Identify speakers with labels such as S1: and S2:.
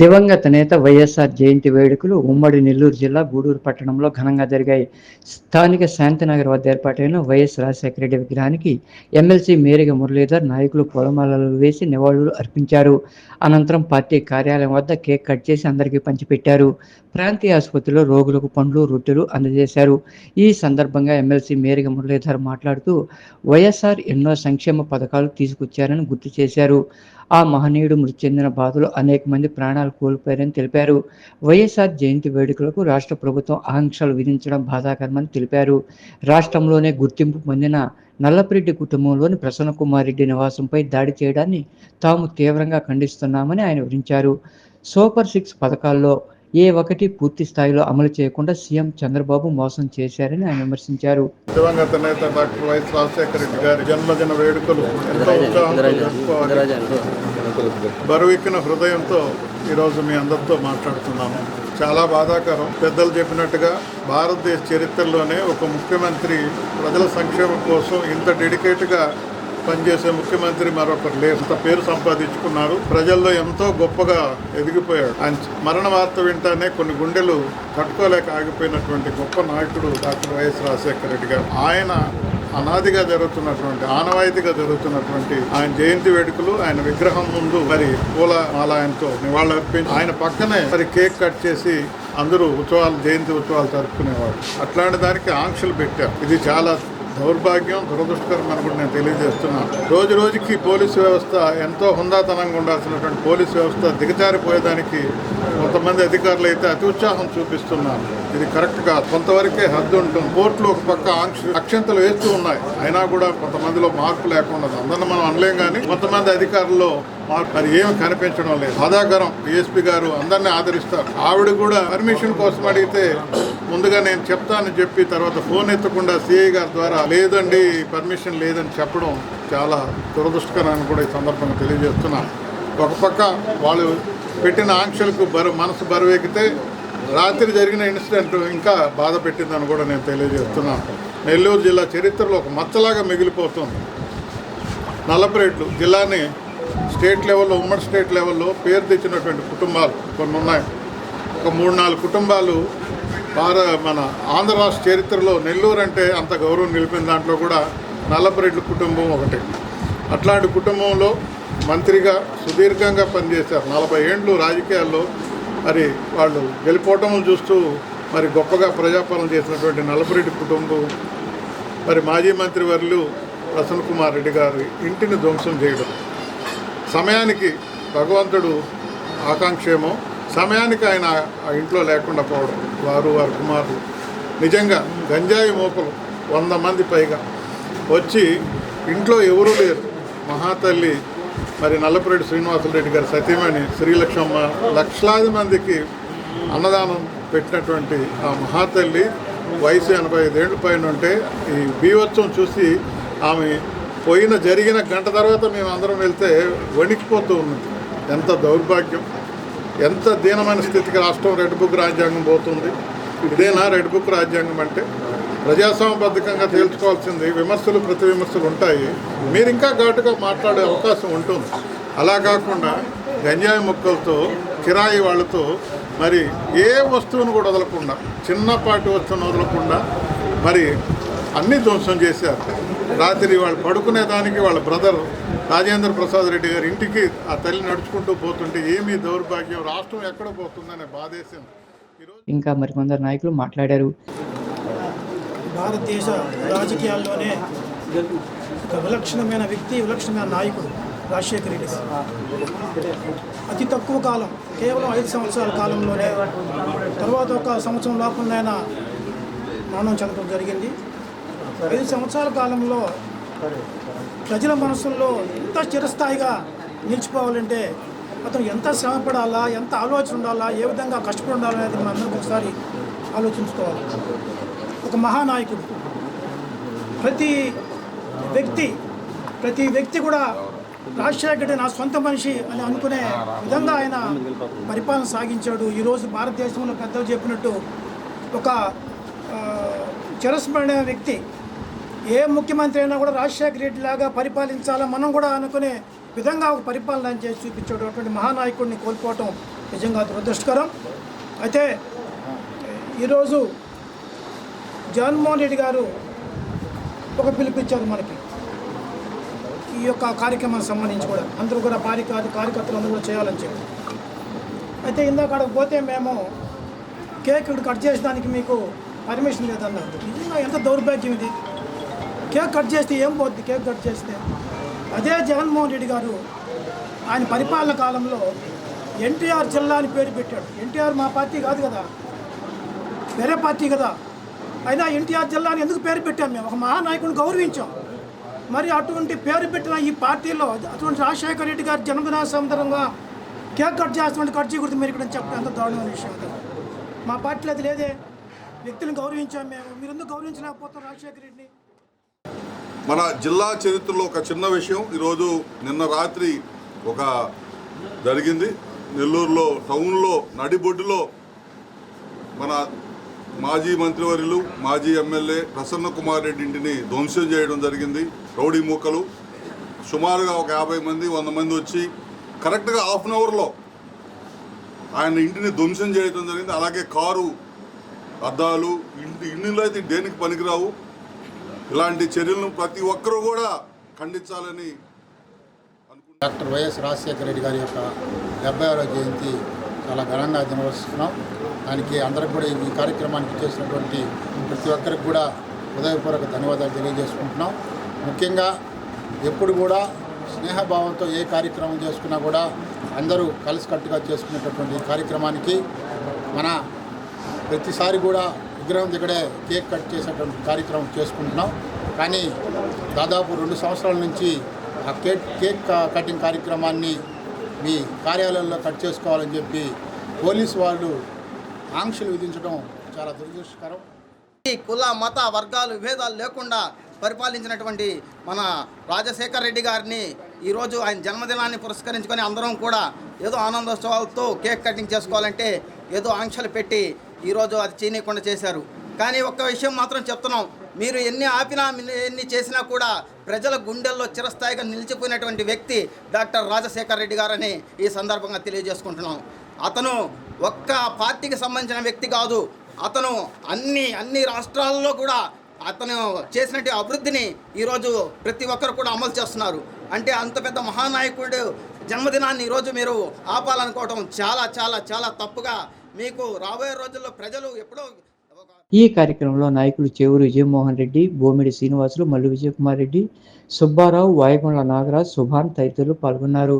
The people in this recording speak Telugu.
S1: దివంగత నేత వైఎస్ఆర్ జయంతి వేడుకలు ఉమ్మడి నెల్లూరు జిల్లా గూడూరు పట్టణంలో ఘనంగా జరిగాయి. స్థానిక శాంతినగర్ వద్ద ఏర్పాటైన వైఎస్ రాజశేఖర రెడ్డి విగ్రహానికి ఎమ్మెల్సీ మేరిగ మురళీధర్ నాయకులు పొలమాలలు వేసి నివాళులు అర్పించారు. అనంతరం పార్టీ కార్యాలయం వద్ద కేక్ కట్ చేసి అందరికీ పంచిపెట్టారు. ప్రాంతీయ ఆసుపత్రిలో రోగులకు పండ్లు రొట్టెలు అందజేశారు. ఈ సందర్భంగా ఎమ్మెల్సీ మేరిగ మురళీధర్ మాట్లాడుతూ వైఎస్ఆర్ ఎన్నో సంక్షేమ పథకాలు తీసుకొచ్చారని గుర్తు చేశారు. ఆ మహనీయుడు మృతి చెందిన బాధలు అనేక మంది ప్రాణాలు కోల్పోయారని తెలిపారు. వైఎస్ఆర్ జయంతి వేడుకలకు రాష్ట్ర ప్రభుత్వం ఆంక్షలు విధించడం బాధాకరమని తెలిపారు. రాష్ట్రంలోనే గుర్తింపు పొందిన నల్లపరెడ్డి కుటుంబంలోని ప్రసన్న కుమార్ రెడ్డి నివాసంపై దాడి చేయడాన్ని తాము తీవ్రంగా ఖండిస్తున్నామని ఆయన వివరించారు. సూపర్ సిక్స్ పథకాల్లో ఏ ఒకటి పూర్తి స్థాయిలో అమలు చేయకుండా సీఎం చంద్రబాబు మోసం చేశారని ఆయన విమర్శించారు.
S2: దివంగత నేత డాక్టర్ వైఎస్ రాజశేఖర రెడ్డి గారి జన్మదిన వేడుకలు ఎంతో ఉత్సాహంతో బరువెక్కిన హృదయంతో ఈరోజు మీ అందరితో మాట్లాడుతున్నాము. చాలా బాధాకరం. పెద్దలు చెప్పినట్టుగా భారతదేశ చరిత్రలోనే ఒక ముఖ్యమంత్రి ప్రజల సంక్షేమం కోసం ఇంత డెడికేట్గా పనిచేసే ముఖ్యమంత్రి మరొకరు లేరు. పేరు సంపాదించుకున్నారు. ప్రజల్లో ఎంతో గొప్పగా ఎదిగిపోయాడు. ఆయన మరణ వార్త వింటానే కొన్ని గుండెలు తట్టుకోలేక ఆగిపోయినటువంటి గొప్ప నాయకుడు డాక్టర్ వైఎస్ రాజశేఖర రెడ్డి గారు. ఆయన అనాదిగా జరుగుతున్నటువంటి ఆనవాయితీగా జరుగుతున్నటువంటి ఆయన జయంతి వేడుకలు ఆయన విగ్రహం ముందు మరి పూల మాలాయంతో నివాళులర్పించి ఆయన పక్కనే మరి కేక్ కట్ చేసి అందరూ ఉత్సవాలు జయంతి ఉత్సవాలు జరుపుకునేవాడు అట్లాంటి దానికి ఆంక్షలు పెట్టారు. ఇది చాలా దౌర్భాగ్యం దురదృష్టకరం అని కూడా నేను తెలియజేస్తున్నాను రోజు రోజుకి పోలీసు వ్యవస్థ ఎంతో హుందాతనంగా ఉండాల్సినటువంటి పోలీసు వ్యవస్థ దిగజారిపోయేదానికి కొంతమంది అధికారులు అయితే అతి ఉత్సాహం చూపిస్తున్నారు. ఇది కరెక్ట్ కాదు. కొంతవరకే హద్దు ఉంటుంది. కోర్టులు ఒక పక్క ఆంక్ష అక్షంతలు వేస్తూ ఉన్నాయి. అయినా కూడా కొంతమందిలో మార్పు లేకుండా అందరిని మనం అనలేం కానీ కొంతమంది అధికారుల్లో మార్పు మరి ఏమి కనిపించడం లేదు. బాధాకరం డిఎస్పీ గారు అందరినీ ఆదరిస్తారు. ఆవిడ కూడా పర్మిషన్ కోసం అడిగితే ముందుగా నేను చెప్తానని చెప్పి తర్వాత ఫోన్ ఎత్తకుండా సిఐ గారి ద్వారా లేదండి పర్మిషన్ లేదని చెప్పడం చాలా దురదృష్టకరాన్ని కూడా ఈ సందర్భంగా తెలియజేస్తున్నాను ఒక పక్క వాళ్ళు పెట్టిన ఆంక్షలకు బరు మనసు బరువెక్కితే రాత్రి జరిగిన ఇన్సిడెంట్ ఇంకా బాధ పెట్టిందని కూడా నేను తెలియజేస్తున్నాను నెల్లూరు జిల్లా చరిత్రలో ఒక మచ్చలాగా మిగిలిపోతుంది. నల్లపరేట్లు జిల్లాని స్టేట్ లెవెల్లో ఉమ్మడి స్టేట్ లెవెల్లో పేరు తెచ్చినటువంటి కుటుంబాలు కొన్ని ఉన్నాయి ఒక మూడు నాలుగు కుటుంబాలు భార మన ఆంధ్ర రాష్ట్ర చరిత్రలో నెల్లూరు అంటే అంత గౌరవం నిలిపిన దాంట్లో కూడా నల్లపరెడ్డి కుటుంబం ఒకటి. అట్లాంటి కుటుంబంలో మంత్రిగా సుదీర్ఘంగా పనిచేశారు. నలభై ఏండ్లు రాజకీయాల్లో మరి వాళ్ళు గెలిపోవటం చూస్తూ మరి గొప్పగా ప్రజాపాలన చేసినటువంటి నల్లపరెడ్డి కుటుంబం మరి మాజీ మంత్రి వర్యులు ప్రసన్న కుమార్ రెడ్డి గారి ఇంటిని ధ్వంసం చేయడం. సమయానికి భగవంతుడు ఆకాంక్షేమో సమయానికి ఆయన ఆ ఇంట్లో లేకుండా పోవడం. వారు వారి కుమారులు. నిజంగా గంజాయి మోకలు వంద మంది పైగా. వచ్చి ఇంట్లో ఎవరూ లేరు. మహాతల్లి మరి నల్లపురెడ్డి శ్రీనివాసరెడ్డి గారి సతీమణి శ్రీలక్ష్మమ్మ లక్షలాది మందికి అన్నదానం పెట్టినటువంటి ఆ మహాతల్లి వయసు ఎనభై ఐదేళ్ళు పైన ఉంటే ఈ బీవత్సం చూసి ఆమె పోయిన జరిగిన గంట తర్వాత మేము అందరం వెళ్తే వణికిపోతూ ఉన్నది ఎంత దౌర్భాగ్యం. ఎంత దీనమైన స్థితికి రాష్ట్రం రెడ్ బుక్ రాజ్యాంగం పోతుంది? ఇదేనా రెడ్ బుక్ రాజ్యాంగం అంటే? ప్రజాస్వామ్యబద్ధకంగా తేల్చుకోవాల్సింది విమర్శలు ప్రతి విమర్శలు ఉంటాయి. మీరు ఇంకా ఘాటుగా మాట్లాడే అవకాశం ఉంటుంది. అలా కాకుండా గంజాయి మొక్కలతో కిరాయి వాళ్ళతో మరి ఏ వస్తువును కూడా వదలకుండా చిన్నపాటి వస్తువును వదలకుండా మరి అన్ని ధ్వంసం చేశారు. రాత్రి వాళ్ళు పడుకునే దానికి వాళ్ళ బ్రదర్ రాజేంద్ర ప్రసాద్ రెడ్డి గారి ఇంటికి ఆ తల్లి నడుచుకుంటూ పోతుంటే ఏమీ దౌర్భాగ్యం? రాష్ట్రం ఎక్కడ పోతుందనే ఈరోజు
S1: ఇంకా మరికొందరు నాయకులు మాట్లాడారు.
S3: భారతదేశ రాజకీయాల్లోనే ఒక విలక్షణమైన వ్యక్తి విలక్షణమైన నాయకుడు రాజశేఖర రెడ్డి అతి తక్కువ కాలం కేవలం ఐదు సంవత్సరాల కాలంలోనే తర్వాత ఒక సంవత్సరం లోపల ఆయన మరణం చెందడం జరిగింది. ఐదు సంవత్సరాల కాలంలో ప్రజల మనసుల్లో ఎంత చిరస్థాయిగా నిలిచిపోవాలంటే అతను ఎంత శ్రమపడాలా ఎంత ఆలోచన ఉండాలా ఏ విధంగా కష్టపడి ఉండాలనేది మనం అందరం ఒకసారి ఆలోచించుకోవాలి. ఒక మహానాయకుడు. ప్రతి వ్యక్తి ప్రతి వ్యక్తి కూడా రాజశేఖర నా సొంత మనిషి అని అనుకునే విధంగా ఆయన పరిపాలన సాగించాడు. ఈరోజు భారతదేశంలో పెద్దలు చెప్పినట్టు ఒక చిరస్మరణ వ్యక్తి ఏ ముఖ్యమంత్రి అయినా కూడా రాజశేఖర రెడ్డి లాగా పరిపాలించాలా మనం కూడా అనుకునే విధంగా ఒక పరిపాలన చేసి చూపించేటటువంటి మహానాయకుడిని కోల్పోవటం నిజంగా దురదృష్టకరం. అయితే ఈరోజు జగన్మోహన్ రెడ్డి గారు ఒక పిలిపించారు మనకి. ఈ యొక్క కార్యక్రమానికి సంబంధించి కూడా అందరూ కూడా పారి కార్యకర్తలు అందరూ కూడా చేయాలని చెప్పి. అయితే ఇందాక అక్కడికి పోతే మేము కేక్ ఇక్కడ కట్ చేసడానికి మీకు పర్మిషన్ లేదన్నారు. నిజంగా ఎంత దౌర్భాగ్యం ఇది? కేక్ కట్ చేస్తే ఏం పోద్ది? కేక్ కట్ చేస్తే. అదే జగన్మోహన్ రెడ్డి గారు ఆయన పరిపాలన కాలంలో ఎన్టీఆర్ జిల్లా అని పేరు పెట్టాడు. ఎన్టీఆర్ మా పార్టీ కాదు కదా. వేరే పార్టీ కదా. అయినా ఎన్టీఆర్ జిల్లా అని ఎందుకు పేరు పెట్టాం మేము? ఒక మహానాయకుని గౌరవించాం. మరి అటువంటి పేరు పెట్టిన ఈ పార్టీలో అటువంటి రాజశేఖర రెడ్డి గారి జన్మదిన సందర్భంగా కేక్ కట్ చేస్తున్న కట్ గురించి మీరు ఇక్కడ చెప్పడం అంత దారుణమైన విషయం కదా. మా పార్టీలో అది లేదే. వ్యక్తులను గౌరవించాం మేము. మీరు ఎందుకు గౌరవించలేకపోతాం రాజశేఖర రెడ్డిని?
S4: మన జిల్లా చరిత్రలో ఒక చిన్న విషయం. ఈరోజు నిన్న రాత్రి ఒక జరిగింది. నెల్లూరులో టౌన్లో నడిబొడ్డులో మన మాజీ మంత్రివర్యులు మాజీ ఎమ్మెల్యే ప్రసన్న కుమార్ రెడ్డి ఇంటిని ధ్వంసం చేయడం జరిగింది. రౌడీ మూకలు. సుమారుగా ఒక యాభై మంది వంద మంది వచ్చి కరెక్ట్గా హాఫ్ అన్ అవర్లో ఆయన ఇంటిని ధ్వంసం చేయడం జరిగింది. అలాగే కారు అద్దాలు ఇంటి ఇంటిలో అయితే దేనికి పనికిరావు? ఇలాంటి చర్యలను ప్రతి ఒక్కరూ కూడా ఖండించాలని
S5: డాక్టర్ వైఎస్ రాజశేఖర రెడ్డి గారి యొక్క డెబ్బై ఆరో జయంతి చాలా ఘనంగా నిర్వహిస్తున్నాం దానికి అందరికి కూడా ఈ కార్యక్రమానికి చేసినటువంటి ప్రతి ఒక్కరికి కూడా హృదయపూర్వక ధన్యవాదాలు తెలియజేసుకుంటున్నాం. ముఖ్యంగా ఎప్పుడు కూడా స్నేహభావంతో ఏ కార్యక్రమం చేసుకున్నా కూడా అందరూ కలిసికట్టుగా చేసుకునేటటువంటి కార్యక్రమానికి మన ప్రతిసారి కూడా విగ్రహం దగ్గరే కేక్ కట్ చేసేటువంటి కార్యక్రమం చేసుకుంటున్నాం. కానీ దాదాపు రెండు సంవత్సరాల నుంచి ఆ కేక్ కేక్ కటింగ్ కార్యక్రమాన్ని మీ కార్యాలయంలో కట్ చేసుకోవాలని చెప్పి పోలీసు వాళ్ళు ఆంక్షలు విధించడం చాలా దురదృష్టకరం.
S6: ఈ కుల మత వర్గాలు విభేదాలు లేకుండా పరిపాలించినటువంటి మన రాజశేఖర్ రెడ్డి గారిని ఈరోజు ఆయన జన్మదినాన్ని పురస్కరించుకొని అందరం కూడా ఏదో ఆనందోత్సవాలతో కేక్ కటింగ్ చేసుకోవాలంటే ఏదో ఆంక్షలు పెట్టి ఈరోజు అది చేయనీయకుండా చేశారు. కానీ ఒక్క విషయం మాత్రం చెప్తున్నాం. మీరు ఎన్ని ఆపినా ఎన్ని చేసినా కూడా ప్రజల గుండెల్లో చిరస్థాయిగా నిలిచిపోయినటువంటి వ్యక్తి డాక్టర్ రాజశేఖర రెడ్డి గారని ఈ సందర్భంగా తెలియజేసుకుంటున్నాం. అతను ఒక్క పార్టీకి సంబంధించిన వ్యక్తి కాదు. అతను అన్ని అన్ని రాష్ట్రాల్లో కూడా అతను చేసినట్టు అభివృద్ధిని ఈరోజు ప్రతి ఒక్కరు కూడా అమలు చేస్తున్నారు. అంటే అంత పెద్ద మహానాయకుడు జన్మదినాన్ని ఈరోజు మీరు ఆపాలనుకోవడం చాలా చాలా చాలా తప్పుగా మీకు రాబోయే రోజుల్లో ప్రజలు ఎప్పుడో
S1: ఈ కార్యక్రమంలో నాయకులు చెవురు విజయమోహన్ రెడ్డి బోమిడి శ్రీనివాసులు మల్లు విజయకుమార్ రెడ్డి సుబ్బారావు వాయుకొండ నాగరాజ్ సుభాన్ తదితరులు పాల్గొన్నారు.